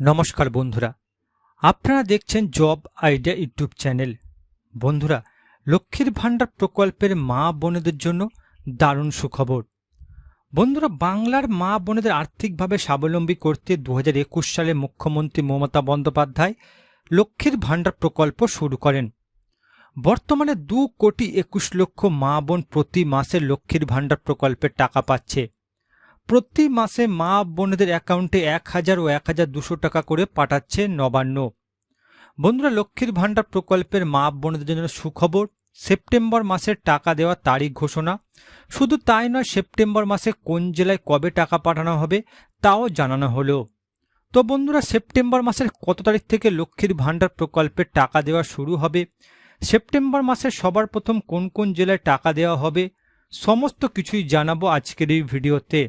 নমস্কার বন্ধুরা। আপনারা দেখছেন জব আইডিয়া ইউটিউব চ্যানেল। বন্ধুরা, লক্ষ্মীর ভাণ্ডার প্রকল্পের মা বোনেদের জন্য দারুণ সুখবর। বন্ধুরা, বাংলার মা বোনেদের আর্থিকভাবে স্বাবলম্বী করতে দু হাজার একুশ সালে মুখ্যমন্ত্রী মমতা বন্দ্যোপাধ্যায় লক্ষ্মীর ভাণ্ডার প্রকল্প শুরু করেন। বর্তমানে দু কোটি একুশ লক্ষ মা বোন প্রতি মাসে লক্ষ্মীর ভাণ্ডার প্রকল্পের টাকা পাচ্ছে। প্রতি মাসে মা বোনেদের অ্যাকাউন্টে এক হাজার ও এক হাজার দুশো টাকা করে পাঠাচ্ছে নবান্ন। বন্ধুরা, লক্ষ্মীর ভাণ্ডার প্রকল্পের মা বোনেদের জন্য সুখবর, সেপ্টেম্বর মাসের টাকা দেওয়ার তারিখ ঘোষণা। শুধু তাই নয়, সেপ্টেম্বর মাসে কোন জেলায় কবে টাকা পাঠানো হবে তাও জানানো হলো। তো বন্ধুরা, সেপ্টেম্বর মাসের কত তারিখ থেকে লক্ষ্মীর ভাণ্ডার প্রকল্পের টাকা দেওয়া শুরু হবে? সেপ্টেম্বর মাসে সবার প্রথম কোন কোন জেলায় টাকা দেওয়া হবে? সমস্ত কিছুই জানাব আজকের এই ভিডিওতে।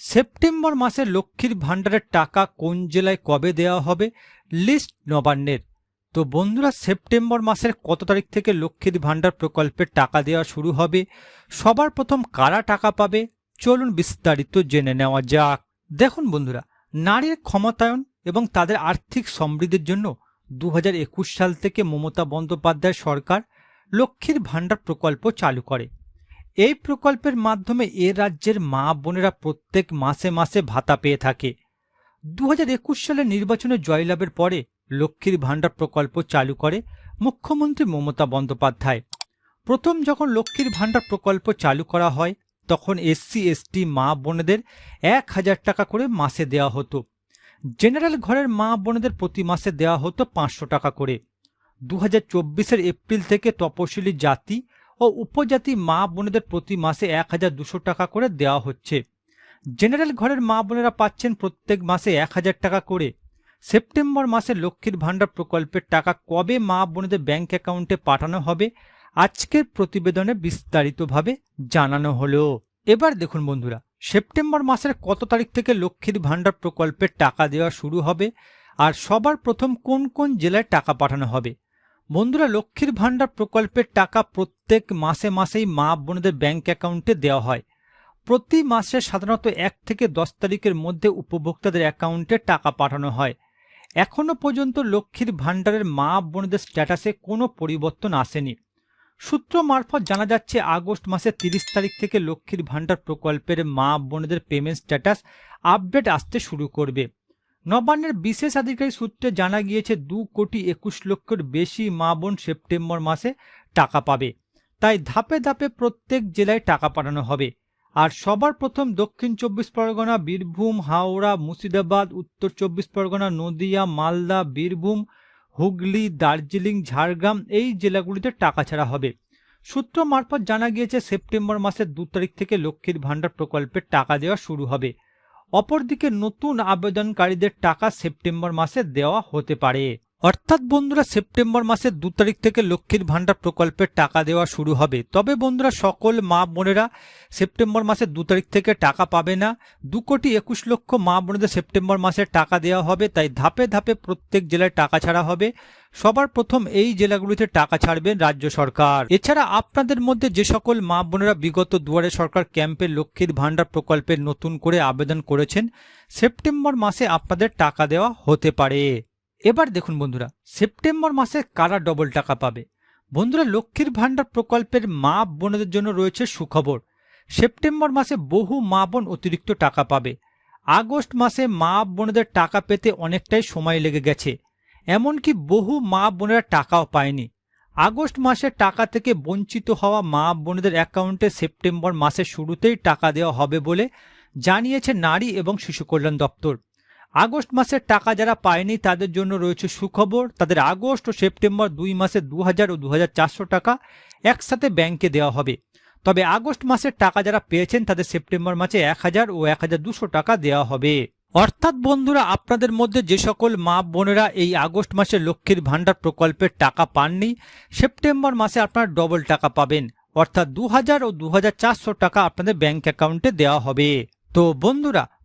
সেপ্টেম্বর মাসে লক্ষ্মীর ভাণ্ডারের টাকা কোন জেলায় কবে দেওয়া হবে লিস্ট নবান্নের। তো বন্ধুরা, সেপ্টেম্বর মাসের কত তারিখ থেকে লক্ষ্মীর ভাণ্ডার প্রকল্পের টাকা দেওয়া শুরু হবে? সবার প্রথম কারা টাকা পাবে? চলুন বিস্তারিত জেনে নেওয়া যাক। দেখুন বন্ধুরা, নারীর ক্ষমতায়ন এবং তাদের আর্থিক সমৃদ্ধির জন্য দু হাজার একুশ সাল থেকে মমতা বন্দ্যোপাধ্যায় সরকার লক্ষ্মীর ভাণ্ডার প্রকল্প চালু করে। এই প্রকল্পের মাধ্যমে এ রাজ্যের মা বোনেরা প্রত্যেক মাসে মাসে ভাতা পেয়ে থাকে। দু হাজার একুশ সালের নির্বাচনে জয়লাভের পরে লক্ষ্মীর ভাণ্ডার প্রকল্প চালু করে মুখ্যমন্ত্রী মমতা বন্দ্যোপাধ্যায়। প্রথম যখন লক্ষ্মীর ভাণ্ডার প্রকল্প চালু করা হয়, তখন এসসি, এসটি মা বোনেদের এক হাজার টাকা করে মাসে দেওয়া হতো। জেনারেল ঘরের মা বোনেদের প্রতি মাসে দেওয়া হতো পাঁচশো টাকা করে। দু হাজার এপ্রিল থেকে তপশিলি জাতি ও উপজাতি মা বোনেদের প্রতি মাসে এক হাজার দুশো টাকা করে দেওয়া হচ্ছে। জেনারেল ঘরের মা বোনেরা পাচ্ছেন প্রত্যেক মাসে এক হাজার টাকা করে। সেপ্টেম্বর মাসে লক্ষ্মীর ভাণ্ডার প্রকল্পের টাকা কবে মা বোনেদের ব্যাংক অ্যাকাউন্টে পাঠানো হবে, আজকের প্রতিবেদনে বিস্তারিতভাবে জানানো হলো। এবার দেখুন বন্ধুরা, সেপ্টেম্বর মাসের কত তারিখ থেকে লক্ষ্মীর ভাণ্ডার প্রকল্পের টাকা দেওয়া শুরু হবে, আর সবার প্রথম কোন কোন জেলায় টাকা পাঠানো হবে? বন্ধুরা, লক্ষ্মীর ভাণ্ডার প্রকল্পের টাকা প্রত্যেক মাসে মাসেই মা বোনদের ব্যাংক অ্যাকাউন্টে দেওয়া হয়। প্রতি মাসে সাধারণত এক থেকে দশ তারিখের মধ্যে উপভোক্তাদের অ্যাকাউন্টে টাকা পাঠানো হয়। এখনও পর্যন্ত লক্ষ্মীর ভাণ্ডারের মা বোনদের স্ট্যাটাসে কোনো পরিবর্তন আসেনি। সূত্র মারফত জানা যাচ্ছে, আগস্ট মাসের তিরিশ তারিখ থেকে লক্ষ্মীর ভাণ্ডার প্রকল্পের মা বোনদের পেমেন্ট স্ট্যাটাস আপডেট আসতে শুরু করবে। নবান্নের বিশেষ আধিকারিক সূত্রে জানা গিয়েছে, দু কোটি একুশ লক্ষের বেশি মা বোন সেপ্টেম্বর মাসে টাকা পাবে। তাই ধাপে ধাপে প্রত্যেক জেলায় টাকা পাঠানো হবে। আর সবার প্রথম দক্ষিণ চব্বিশ পরগনা, বীরভূম, হাওড়া, মুর্শিদাবাদ, উত্তর চব্বিশ পরগনা, নদিয়া, মালদা, বীরভূম, হুগলি, দার্জিলিং, ঝাড়গ্রাম এই জেলাগুলিতে টাকা ছাড়া হবে। সূত্র মারফত জানা গিয়েছে, সেপ্টেম্বর মাসের দু তারিখ থেকে লক্ষ্মীর ভাণ্ডার প্রকল্পের টাকা দেওয়া শুরু হবে। অপরদিকে নতুন আবেদনকারীদের টাকা সেপ্টেম্বর মাসে দেওয়া হতে পারে। অর্থাৎ বন্ধুরা, সেপ্টেম্বর মাসের দু তারিখ থেকে লক্ষ্মীর ভাণ্ডার প্রকল্পের টাকা দেওয়া শুরু হবে। তবে বন্ধুরা, সকল মা বোনেরা সেপ্টেম্বর মাসের দু তারিখ থেকে টাকা পাবে না। দু কোটি একুশ লক্ষ মা বোনেদের সেপ্টেম্বর মাসে টাকা দেওয়া হবে, তাই ধাপে ধাপে প্রত্যেক জেলায় টাকা ছাড়া হবে। সবার প্রথম এই জেলাগুলিতে টাকা ছাড়বেন রাজ্য সরকার। এছাড়া আপনাদের মধ্যে যে সকল মা বোনেরা বিগত দুয়ারে সরকার ক্যাম্পে লক্ষ্মীর ভাণ্ডার প্রকল্পের নতুন করে আবেদন করেছেন, সেপ্টেম্বর মাসে আপনাদের টাকা দেওয়া হতে পারে। এবার দেখুন বন্ধুরা, সেপ্টেম্বর মাসে কারা ডবল টাকা পাবে? বন্ধুরা, লক্ষ্মীর ভাণ্ডার প্রকল্পের মা বোনদের জন্য রয়েছে সুখবর। সেপ্টেম্বর মাসে বহু মা বোন অতিরিক্ত টাকা পাবে। আগস্ট মাসে মা বোনদের টাকা পেতে অনেকটাই সময় লেগে গেছে। এমনকি বহু মা বোনেরা টাকাও পায়নি। আগস্ট মাসে টাকা থেকে বঞ্চিত হওয়া মা বোনদের অ্যাকাউন্টে সেপ্টেম্বর মাসের শুরুতেই টাকা দেওয়া হবে বলে জানিয়েছে নারী এবং শিশু কল্যাণ দপ্তর। আগস্ট মাসের টাকা যারা পায়নি তাদের জন্য রয়েছে সুখবর। তাদের আগস্ট ও সেপ্টেম্বর দুই মাসে দু হাজার ও দু হাজার চারশো টাকা একসাথে ব্যাংকে দেওয়া হবে। তবে আগস্ট মাসের টাকা যারা পেয়েছেন তাদের সেপ্টেম্বর মাসে এক হাজার ও এক টাকা দেওয়া হবে। অর্থাৎ বন্ধুরা, আপনাদের মধ্যে যে সকল মা বোনেরা এই আগস্ট মাসে লক্ষ্মীর ভাণ্ডার প্রকল্পের টাকা পাননি, সেপ্টেম্বর মাসে আপনারা ডবল টাকা পাবেন। অর্থাৎ দু হাজার ও দু হাজার চারশো টাকা আপনাদের ব্যাংক অ্যাকাউন্টে দেওয়া হবে। তো বন্ধুরা